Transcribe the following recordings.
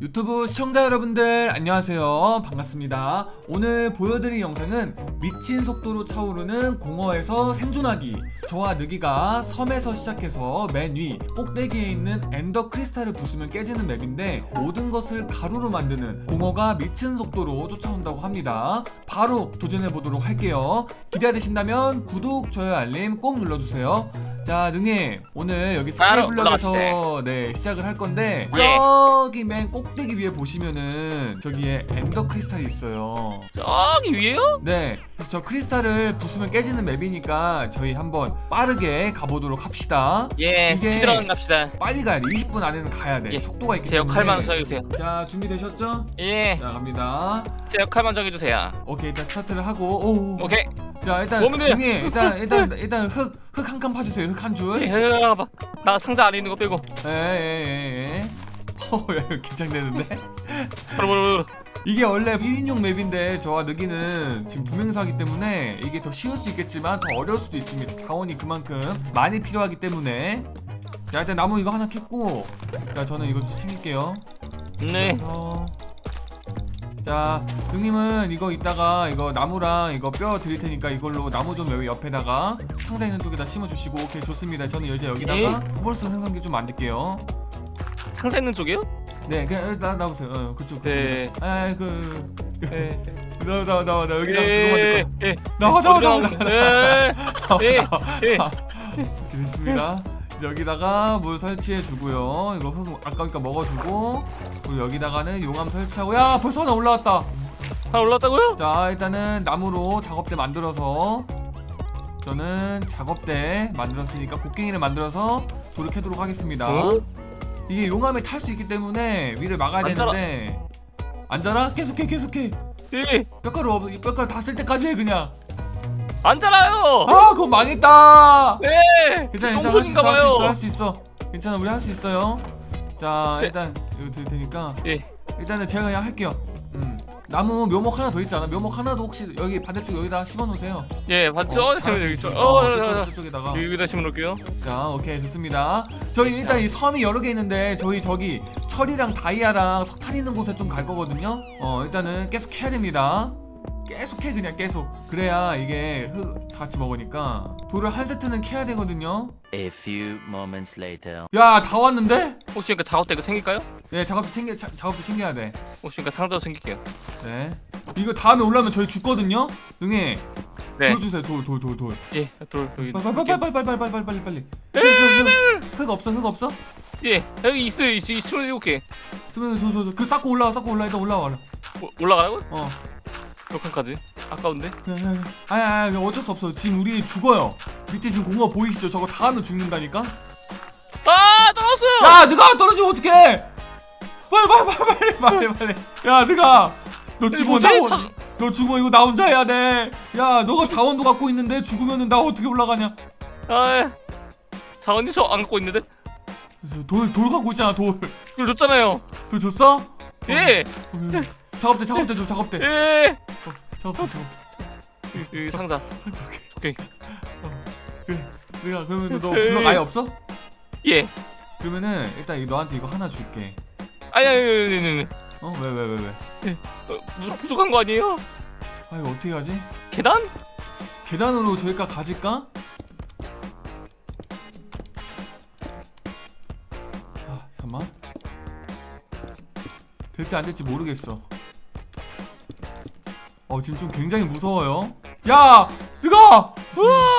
유튜브 시청자 여러분들 안녕하세요. 반갑습니다. 오늘 보여드릴 영상은 미친 속도로 차오르는 공허에서 생존하기. 저와 느기가 섬에서 시작해서 맨 위 꼭대기에 있는 엔더 크리스탈을 부수면 깨지는 맵인데 모든 것을 가루로 만드는 공허가 미친 속도로 쫓아온다고 합니다. 바로 도전해 보도록 할게요. 기대되신다면 구독, 좋아요, 알림 꼭 눌러주세요. 자 능님 오늘 여기 스카이블럭에서 네 시작을 할 건데 예. 저기 맨 꼭 대기 위에 보시면은 저기에 엔더 크리스탈이 있어요. 저기 위에요? 네, 그래서 저 크리스탈을 부수면 깨지는 맵이니까 저희 한번 빠르게 가보도록 합시다. 예, 이게- 스피드런 갑시다. 빨리 가야 돼. 20분 안에는 가야 돼. 예, 속도가 있기 제 역할만 때문에. 정해주세요. 자, 준비되셨죠? 예, 자, 갑니다. 제 역할만 정해주세요. 오케이, 일단 스타트를 하고. 오. 오케이. 자, 일단. 형님, 일단 일단 일단 흙 흙 한 칸 파주세요. 흙한 줄. 예, 봐봐. 나 상자 안에 있는 거 빼고. 예예예 예. 어, 야, 이거 긴장되는데? 바로 바로 바로. 이게 원래 1인용 맵인데 저와 느기는 지금 두 명이서 하기 때문에 이게 더 쉬울 수 있겠지만 더 어려울 수도 있습니다. 자원이 그만큼 많이 필요하기 때문에 자 일단 나무 이거 하나 캤고 자 저는 이거 좀 챙길게요. 네. 그래서 자 능님은 이거 이따가 이거 나무랑 이거 뼈 드릴 테니까 이걸로 나무 좀 여기 옆에다가 상자 있는 쪽에다 심어주시고 오케이 좋습니다. 저는 이제 여기다가 코볼스 생성기 좀 만들게요. 상자 있는 쪽이요? 네 그냥 나 나보세요. 어, 그쪽 네. 그쪽. 아그 예. 나와 나와 나와 나 여기다 그거 예. 만들 거 예. 나와 나와 나와 나와 예. 예. 됐습니다 여기다가 물 설치해 주고요 이거 흙 아까니까 먹어주고 그리고 여기다가는 용암 설치하고 야 벌써 하나 올라왔다 하나 올랐다고요? 자 일단은 나무로 작업대 만들어서 저는 작업대 만들었으니까 곡괭이를 만들어서 돌을 캐도록 하겠습니다 어? 이게 용암에 탈 수 있기 때문에 위를 막아야 안. 되는데 안 자라? 계속해 계속해 예. 뼈가루 없 뼈가루 다 쓸 때까지 해 그냥 앉잖아요. 아 그거 망했다 네. 괜찮아 괜찮아 할 수 있어 똥손인가 할 수 있어 봐요. 할 수 있어 괜찮아 우리 할 수 있어요 자 제- 일단 이거 드릴 테니까 예. 일단은 제가 그냥 할게요 음 나무 묘목 하나 더 있잖아 묘목 하나도 혹시 여기 반대쪽 여기다 심어 놓으세요 예, 봤죠? 어, 지금 잘할 여기. 있어. 어, 어, 어, 어, 저쪽, 어. 저쪽에다가 여기다 심어놓을게요. 자 오케이 좋습니다 저희 일단 이 섬이 여러 개 있는데 저희 저기 철이랑 다이아랑 석탄 있는 곳에 좀 갈 거거든요 어 일단은 계속 해야 됩니다 계속 해 그냥 계속 그래야 이게 흙 같이 먹으니까 돌을 한 세트는 캐야 되거든요 A few moments later. 야 다 왔는데? 혹시 그러니까 작업대 이거 생길까요? 네 작업도 챙겨 자, 작업도 챙겨야 돼 혹시 그러니까 상자 챙길게요. 네. 이거 다음에 올라오면 저희 죽거든요. 응애. 네. 돌 주세요. 돌, 돌, 돌, 돌. 예, 돌 여기. 빨리, 빨리, 빨리, 빨리, 빨리, 빨리, 빨리, 빨리, 빨리. 네, 흙, 흙, 흙, 흙 없어, 흙 없어? 예, 여기 있어요. 있어, 있으면 일곱 개. 수면, 저, 저, 저, 그 쌓고 올라와, 쌓고 올라, 일단 올라와. 오- 올라가라고? 어. 몇 칸까지? 아까운데? 야, 야, 야. 아니, 아니, 아니, 어쩔 수 없어. 지금 우리 죽어요. 밑에 지금 공허 보이시죠? 저거 다 하면 죽는다니까. 아, 떨어졌어요. 야, 너가 떨어지면 어떡해? 빨리, 빨리, 빨리, 빨리, 빨리, 빨리. 야, 너가. 너 죽으면 나? 혼- 상- 너 죽으면 이거 나 혼자 해야 돼. 야, 너가 자원도 갖고 있는데 죽으면은 나 어떻게 올라가냐? 아, 예. 자원이 저안 갖고 있는데? 돌, 돌 갖고 있잖아, 돌. 이걸 줬잖아요. 돌 줬어? 예, 어, 작업대 작업대 좀 작업대 예. 어, 작업대 작업대 여기, 여기 상자. 오케이. 그래 내가 그러면 너 블럭 아예 없어? 예. 그러면은 일단 이 너한테 이거 하나 줄게 아니, 아니, 아니, 아니, 아니. 어? 왜 왜 왜 왜? 어, 부족, 부족한 거 아니에요? 아 이거 어떻게 하지? 계단? 계단으로 저기까지 가질까? 아 잠만 될지 안 될지 모르겠어 어 지금 좀 굉장히 무서워요 야! 누가! 우와!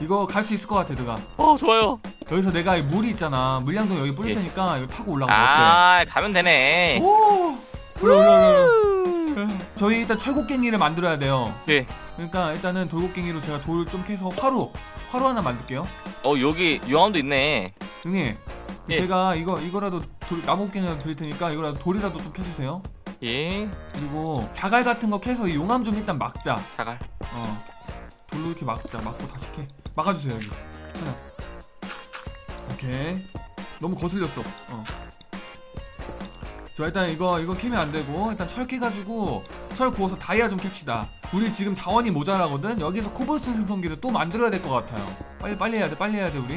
이거 갈 수 있을 것 같아 누가 어, 좋아요. 여기서 내가 이 물이 있잖아 물량동 여기 뿌릴 예. 테니까 이거 타고 올라가면 어때? 아, 가면 되네. 오! 올라 올라 올라 올라 저희 일단 철곡갱이를 만들어야 돼요 예. 그러니까 일단은 돌곡갱이로 제가 돌좀 캐서 화로 화로 하나 만들게요 어, 여기 용암도 있네. 형님 예. 제가 이거 이거라도 돌, 나무곡갱이라도 드릴 테니까 이거라도 돌이라도 좀 캐주세요 예. 그리고 자갈 같은 거 캐서 이 용암 좀 일단 막자 자갈. 어 돌로 이렇게 막자 막고 다시 캐 막아주세요 여기 하나 오케이. 너무 거슬렸어. 어. 저 일단 이거 이거 캐면 안 되고 일단 철 캐가지고 철 구워서 다이아 좀 캡시다. 우리 지금 자원이 모자라거든? 여기서 코볼스 생성기를 또 만들어야 될 것 같아요. 빨리 빨리 해야 돼 빨리 해야 돼 우리.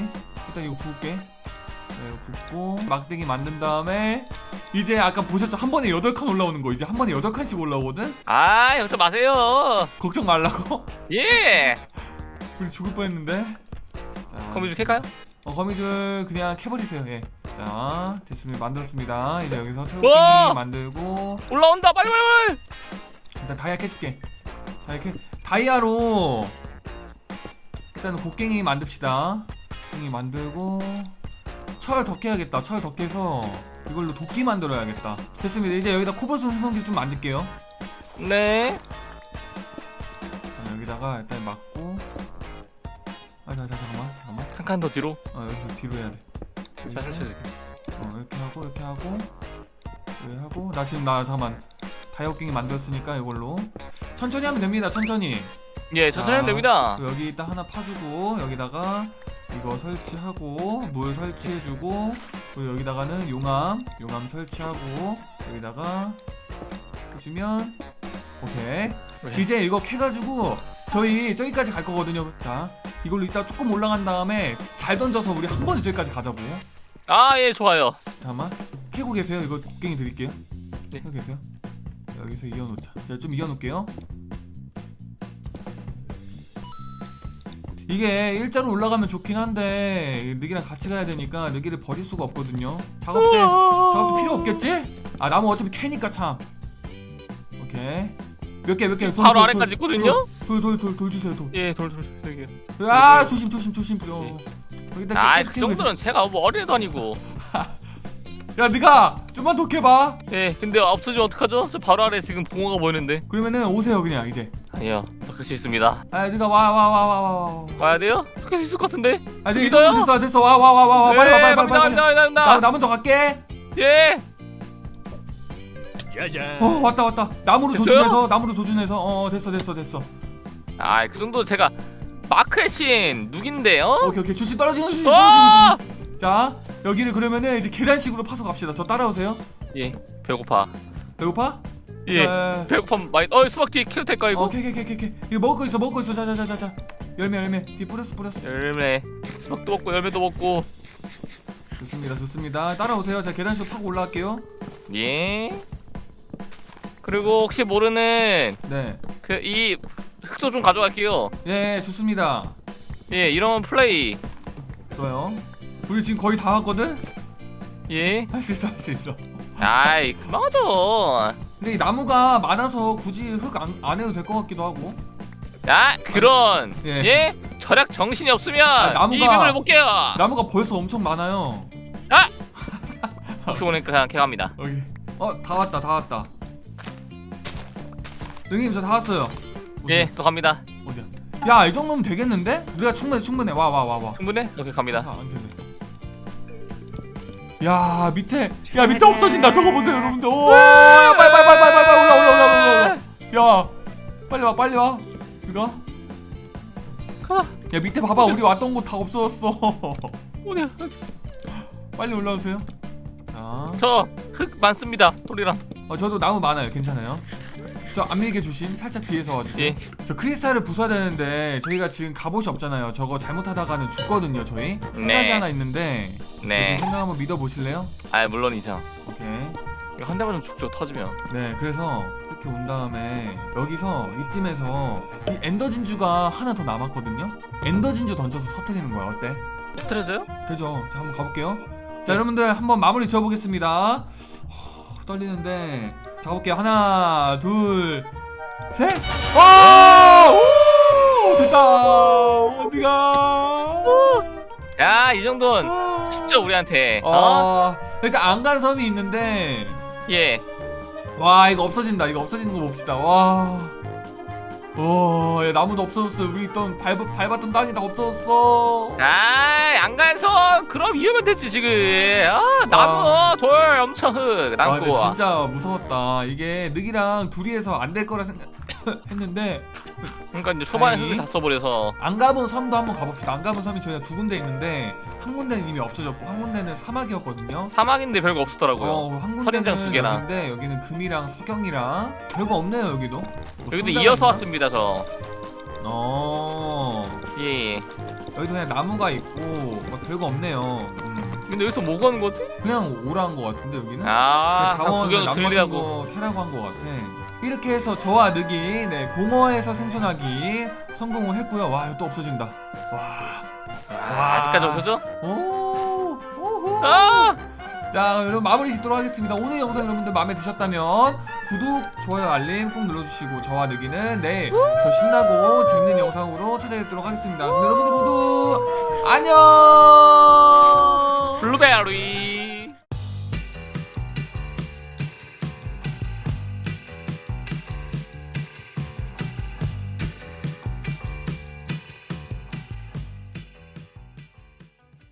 일단 이거 구울게. 네, 굽고 막대기 만든 다음에 이제 아까 보셨죠? 한 번에 8칸 올라오는 거. 이제 한 번에 8칸씩 올라오거든? 아 걱정 마세요. 걱정 말라고? 예. 우리 죽을 뻔했는데? 자, 거미줄 캘까요? 어, 거미줄 그냥 캐버리세요. 예. 자 됐습니다. 만들었습니다. 이제 여기서! 철곡갱이 만들고. 올라온다. 빨리 빨리 빨리! 일단 다이아 깨줄게. 다이아 캐 다이아로 일단은 곡괭이 만듭시다. 곡괭이 만들고 철 더 캐야겠다. 철 더 캐서 이걸로 도끼 만들어야겠다. 됐습니다. 이제 여기다 코블스톤 수성기 좀 만들게요. 네. 자, 여기다가 일단 막고. 아 자 자, 잠깐만 잠깐만 한 칸 더 뒤로? 어 여기서 뒤로 해야 돼. 자 설치 어 이렇게 하고 이렇게 하고 이렇게 하고. 나 지금 나 잠깐만. 다이어킹이 만들었으니까 이걸로. 천천히 하면 됩니다 천천히. 예 천천히 하면 자, 됩니다. 여기 딱 하나 파주고 여기다가 이거 설치하고 물 설치해주고 그리고 여기다가는 용암 용암 설치하고 여기다가 해주면 오케이. 오케이. 이제 이거 캐가지고 저희 저기까지 갈 거거든요. 자 이걸로 이따 조금 올라간 다음에 잘 던져서 우리 한 번에 저기까지 가자고 아 예 좋아요. 잠깐만. 캐고 계세요? 이거 곡괭이 드릴게요. 네. 캐고 계세요? 여기서 이어놓자. 제가 좀 이어놓을게요. 이게 일자로 올라가면 좋긴 한데 느기랑 같이 가야 되니까 느기를 버릴 수가 없거든요. 작업대 작업대 필요 없겠지? 아 나무 어차피 캐니까 참. 오케이. 몇 개 몇개? 바로 아래까지 있거든요 돌돌 돌 돌 주세요 예돌 돌 여기. 돌아 조심 조심 조심. 어. 여기다 아그 계속 캐고 정도는 제가 뭐 어린애도 아니고. 야 네가 좀만 더 캐봐. 예 근데 없어지면 어떡하죠? 저 바로 아래 지금 붕어가 보이는데. 그러면은 오세요 그냥 이제. 아니요 더클수 있습니다. 아 네가 와 와 와 와 와와. 와야 돼요? 클수 있을 것 같은데? 아 네, 믿어요? 이거 됐어. 됐어. 와 와 와 와 와. 빨리 와 빨리 빨리 빨리. 갑니다 갑니다 나, 갑니다. 나 먼저 갈게. 예. 어 왔다 왔다. 나무로 됐어요? 조준해서 나무로 조준해서. 어 됐어 됐어 됐어 아그 정도 제가 마크의 신 누긴데요? 오케이 오케이. 조심 떨어지는 어! 떨어지는 자 여기를 그러면은 이제 계단식으로 파서 갑시다. 저 따라오세요. 예 배고파. 배고파? 예 네. 배고파 많이 어 수박티 키도 될까 이거? 어, 오케이 오케이 오케이 오케이. 이거 먹을 거 있어 먹을 거 있어. 자자자자자. 열매 열매. 뒤 뿌렸어 뿌렸어. 열매. 수박도 먹고 열매도 먹고. 좋습니다 좋습니다. 따라오세요. 제가 계단식 파고 올라갈게요. 예. 그리고 혹시 모르는 네. 그 이 흙도 좀 가져갈게요. 예, 좋습니다. 예 이런 플레이. 좋아요. 우리 지금 거의 다 왔거든? 예. 할 수 있어 할 수 있어. 아이 그만 하죠. 근데 이 나무가 많아서 굳이 흙 안 안 해도 될 것 같기도 하고. 야 그런. 예. 예, 절약 정신이 없으면 아, 나무가- 이 맵을 못 깨요. 나무가 벌써 엄청 많아요. 혹시 모르니까 그냥 개갑니다. 여기 어 다 왔다 다 왔다. 능님 저 다 왔어요? 예 또 갑니다. 어디야 야이 정도면 되겠는데? 우리가 충분해 충분해. 와 와 와와. 충분해? 오케이 갑니다. 안 되네. 야 밑에 야 밑에 없어진다. 저거 보세요 여러분들. 오 야, 빨리 빨리 빨리 빨리 빨리 올라 올라 올라 올라 올라. 야 빨리 와 빨리 와. 이거? 가 야 밑에 봐봐. 우리 왔던 곳 다 없어졌어. 어디야? 빨리 올라오세요. 자. 저흙 많습니다. 돌이랑. 어, 저도 나무 많아요. 괜찮아요 저 안 밀게 조심 살짝 뒤에서 와주세요 예 저 크리스탈을 부숴야 되는데 저희가 지금 갑옷이 없잖아요 저거 잘못하다가는 죽거든요 저희 생각이 네. 하나 있는데 네. 네. 생각 한번 믿어보실래요? 아 물론이죠. 오케이 이거 한 대만 좀 죽죠 터지면. 네 그래서 이렇게 온 다음에 여기서 이쯤에서 이 엔더 진주가 하나 더 남았거든요 엔더 진주 던져서 터뜨리는 거야 어때? 스트레스요? 되죠 자 한번 가볼게요 자 여러분들 한번 마무리 지어보겠습니다 허, 떨리는데 자 가볼게요 하나 둘셋 와! 오! 됐다 어디가 야 이 정도는 쉽죠 우리한테. 어? 어 일단 안 간 섬이 있는데 예. 와 이거 없어진다 이거 없어지는 거 봅시다 와 와, 야, 나무도 없어졌어요. 우리 있던 밟, 밟았던 땅이 다 없어졌어. 아안 가서 그럼 이으면 되지 지금. 아 나무 돌 엄청 흙 아, 근데 남고. 진짜 무서웠다. 이게 늑이랑 둘이 해서 안 될 거라 생각 했는데 그러니까 이제 초반에. 흙을 다 써버려서. 안 가본 섬도 한번 가봅시다. 안 가본 섬이 저희가 두 군데 있는데 한 군데는 이미 없어졌고 한 군데는 사막이었거든요. 사막인데 별거 없었더라고요. 어, 한 군데는 선인장 두 개나. 여기인데 여기는 금이랑 석영이랑 별거 없네요 여기도. 뭐 여기도 이어서? 왔습니다 저. 어. 예. 여기도 그냥 나무가 있고 뭐 별거 없네요. 음. 근데 여기서 뭐 거는 거지? 그냥 오라는 거 같은데 여기는 아, 그냥 자원 구경을 나무. 같은 거 캐라고 한거 같아. 이렇게 해서 저와 늑이 네, 공허에서 생존하기 성공을 했고요. 와 이거 또 없어진다. 와. 아, 아직까지 없어져? 오. 오호. 아! 자 여러분 마무리 짓도록 하겠습니다. 오늘 영상 여러분들 마음에 드셨다면 구독, 좋아요, 알림 꼭 눌러주시고 저와 늑이는 내일 더 신나고 재밌는 영상으로 찾아뵙도록 하겠습니다. 그럼 여러분들 모두 안녕. 블루베리